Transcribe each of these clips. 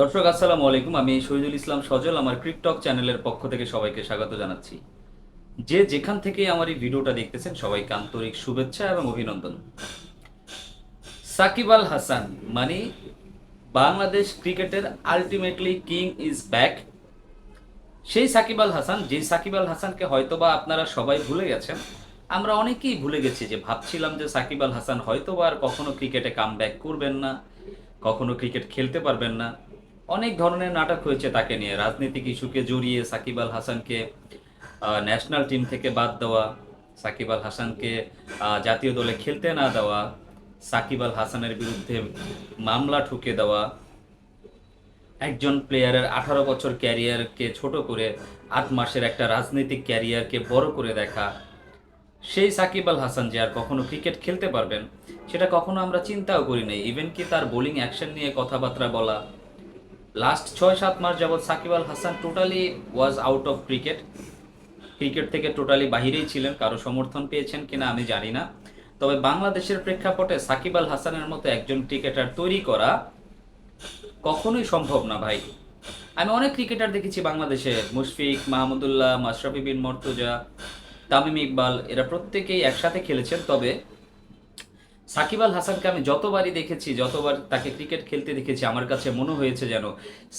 দর্শক, আসসালামু আলাইকুম। আমি শহীদুল ইসলাম সজল, আমার ক্রিকটক চ্যানেলের পক্ষ থেকে সবাইকে স্বাগত জানাচ্ছি। যে যেখান থেকে আমার এই ভিডিওটা দেখতেছেন, সবাইকে আন্তরিক শুভেচ্ছা এবং অভিনন্দন। সাকিব আল হাসান মানে বাংলাদেশ ক্রিকেটের আলটিমেটলি কিং ইজ ব্যাক সেই সাকিব আল হাসান, যে সাকিব আল হাসানকে হয়তোবা আপনারা সবাই ভুলে গেছেন, আমরা অনেকেই ভুলে গেছি যে ভাবছিলাম যে সাকিব আল হাসান হয়তোবা আর কখনো ক্রিকেটে কাম ব্যাক করবেন না, কখনো ক্রিকেট খেলতে পারবেন না। অনেক ধরনের নাটক হয়েছে তাকে নিয়ে। রাজনৈতিক ইস্যুকে জড়িয়ে সাকিব আল হাসানকে ন্যাশনাল টিম থেকে বাদ দেওয়া, সাকিব আল হাসানকে জাতীয় দলে খেলতে না দেওয়া, সাকিব আল হাসানের বিরুদ্ধে মামলা ঠুকে দেওয়া, একজন প্লেয়ারের আঠারো বছর ক্যারিয়ারকে ছোট করে আট মাসের একটা রাজনৈতিক ক্যারিয়ারকে বড় করে দেখা। সেই সাকিব আল হাসান যে আর কখনো ক্রিকেট খেলতে পারবেন, সেটা কখনো আমরা চিন্তাও করি নাই। ইভেন কি তার বোলিং অ্যাকশন নিয়ে কথাবার্তা বলা লাস্ট ছয়, সাত মাস যাবৎ Shakib Al Hasan totally was out of cricket cricket থেকে টোটালি বাহিরেই ছিলেন। কারও সমর্থন পেয়েছেন কিনা আমি জানি না। তবে বাংলাদেশের প্রেক্ষাপটে সাকিব আল হাসানের মতো একজন ক্রিকেটার তৈরি করা কখনোই সম্ভব না ভাই। আমি অনেক ক্রিকেটার দেখেছি বাংলাদেশে। মুশফিক, মাহমুদুল্লাহ, মাশরাফি বিন মর্তুজা, তামিম ইকবাল, এরা প্রত্যেকেই একসাথে খেলেছেন। তবে সাকিব আল হাসানকে আমি যতবারই দেখেছি, যতবার তাকে ক্রিকেট খেলতে দেখেছি, আমার কাছে মনে হয়েছে যেন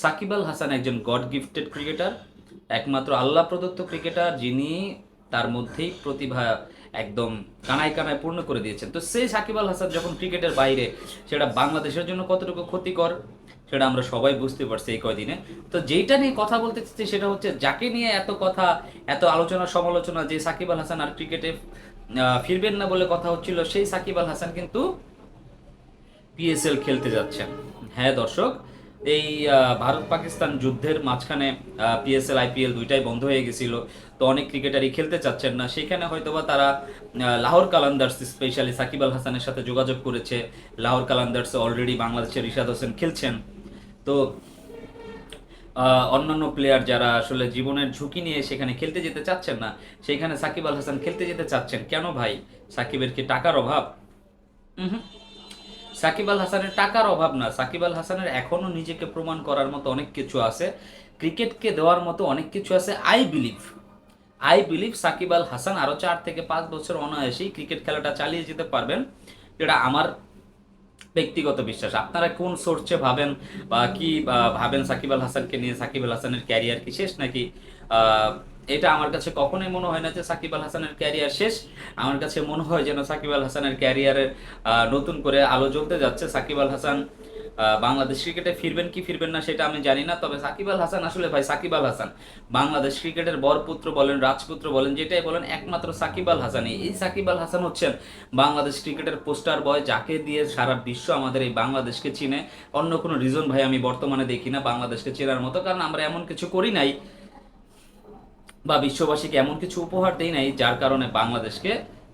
সাকিব আল হাসান একজন গড গিফটেড ক্রিকেটার একমাত্র আল্লাহ প্রদত্ত ক্রিকেটার যিনি তার মধ্যেই প্রতিভা একদম কানায় কানায় পূর্ণ করে দিয়েছেন। তো সেই সাকিব আল হাসান যখন ক্রিকেটের বাইরে, সেটা বাংলাদেশের জন্য কতটুকু ক্ষতিকর, সেটা আমরা সবাই বুঝতে পারছি এই কয়দিনে। তো যেইটা নিয়ে কথা বলতে চাচ্ছি সেটা হচ্ছে, যাকে নিয়ে এত কথা, এত আলোচনা সমালোচনা যে সাকিব আল হাসান আর ক্রিকেটে ফিরবেন না বলে কথা হচ্ছিল সেই সাকিব আল হাসান কিন্তু পিএসএল খেলতে যাচ্ছেন। হ্যাঁ দর্শক, এই ভারত পাকিস্তান যুদ্ধের মাঝখানে পিএসএল আইপিএল দুইটাই বন্ধ হয়ে গেছিল। তো অনেক ক্রিকেটারই খেলতে চাচ্ছেন না। সেখানে হয়তোবা তারা লাহোর কালান্দার্স, স্পেশালি সাকিব আল হাসানের সাথে যোগাযোগ করেছে। লাহোর কালান্দার্সে অলরেডি বাংলাদেশের রিশাদ হোসেন খেলছেন। তো অন্যান্য প্লেয়ার যারা আসলে জীবনের ঝুঁকি নিয়ে সেখানে খেলতে যেতে চাচ্ছেন না, সেখানে সাকিব আল হাসান খেলতে যেতে চাচ্ছেন কেন ভাই? সাকিবের কি টাকার অভাব? উহুম। সাকিব আল হাসানের টাকার অভাব না। সাকিব আল হাসানের এখনও নিজেকে প্রমাণ করার মতো অনেক কিছু আছে। ক্রিকেটকে দেওয়ার মতো অনেক কিছু আছে I believe I believe Shakib Al Hasan আরও চার থেকে পাঁচ বছর অনায়াসেই ক্রিকেট খেলাটা চালিয়ে যেতে পারবেন। এটা আমার ব্যক্তিগত বিশ্বাস। আপনারা কোন সোর্সে ভাবেন বা কি ভাবেন সাকিব আল হাসানকে নিয়ে সাকিব আল হাসানের ক্যারিয়ার কি শেষ নাকি? এটা আমার কাছে কখনোই মনে হয় না যে সাকিব আল হাসানের ক্যারিয়ার শেষ। আমার কাছে মনে হয় যেন সাকিব আল হাসানের ক্যারিয়ারের নতুন করে আলো জ্বলতে যাচ্ছে। সাকিব আল হাসান বাংলাদেশ ক্রিকেটে ফিরবেন কি ফিরবেন না সেটা আমি জানি না, তবে সাকিব আল হাসান আসলে ভাই, সাকিব আল হাসান। বাংলাদেশ ক্রিকেটের বরপুত্র বলেন, রাজপুত্র বলেন, যেটাই বলেন, একমাত্র সাকিব আল হাসানই। এই সাকিব আল হাসান হচ্ছেন বাংলাদেশ ক্রিকেটের পোস্টার বয়, যাকে দিয়ে সারা বিশ্ব আমাদের এই বাংলাদেশকে চিনে। অন্য কোনো রিজন ভাই আমি বর্তমানে দেখি না বাংলাদেশকে চেনার মতো, কারণ আমরা এমন কিছু করি নাই বা বিশ্ববাসীকে এমন কিছু উপহার দেই নাই, যার কারণে বাংলাদেশকে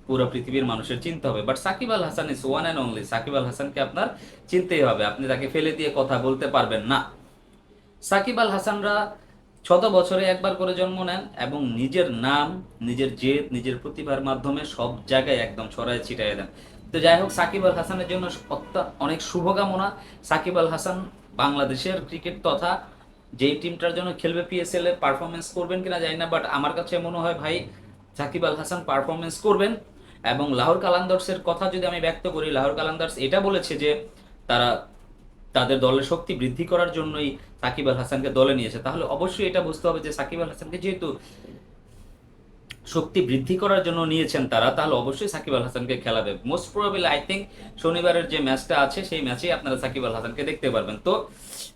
পুরো পৃথিবীর মানুষের চিনতে হবে। But Shakib Al Hasan is one and only Shakib Al হাসানকে আপনার চিনতেই হবে। আপনি তাকে ফেলে দিয়ে কথা বলতে পারবেন না। সাকিব আল হাসানরা শত বছরে একবার করে জন্ম নেন এবং নিজের নাম, নিজের জেদ, নিজের প্রতিভার মাধ্যমে সব জায়গায় একদম ছড়ায় ছিটাই দেন। তো যাই হোক, সাকিব আল হাসানের জন্য অনেক শুভকামনা। সাকিব আল হাসান বাংলাদেশের ক্রিকেট তথা যেই টিমটার জন্য খেলবে পিএসএল এর পারফরমেন্স করবেন কিনা জানি না বাট আমার কাছে মনে হয় ভাই, সাকিব আল হাসান পারফরমেন্স করবেন। এবং লাহোর কালান্দার্সের কথা যদি আমি ব্যক্ত করি, লাহোর কালান্দার্স এটা বলেছে যে তারা তাদের দলের শক্তি বৃদ্ধি করার জন্যই সাকিব আল হাসানকে দলে নিয়েছে। তাহলে অবশ্যই এটা বুঝতে হবে যে সাকিব আল হাসানকে যেহেতু শক্তি বৃদ্ধি করার জন্য নিয়েছেন তারা, তাহলে অবশ্যই সাকিব আল হাসানকে খেলাবে। মোস্ট প্রবাবলি আই থিঙ্ক শনিবারের যে ম্যাচটা আছে, সেই ম্যাচেই আপনারা সাকিব আল হাসানকে দেখতে পারবেন। তো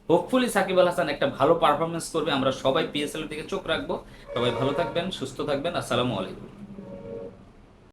হোপফুলি সাকিব আল হাসান একটা ভালো পারফরমেন্স করবে। আমরা সবাই পিএসএল দিকে চোখ রাখব। সবাই ভালো থাকবেন, সুস্থ থাকবেন। আসসালামু আলাইকুম।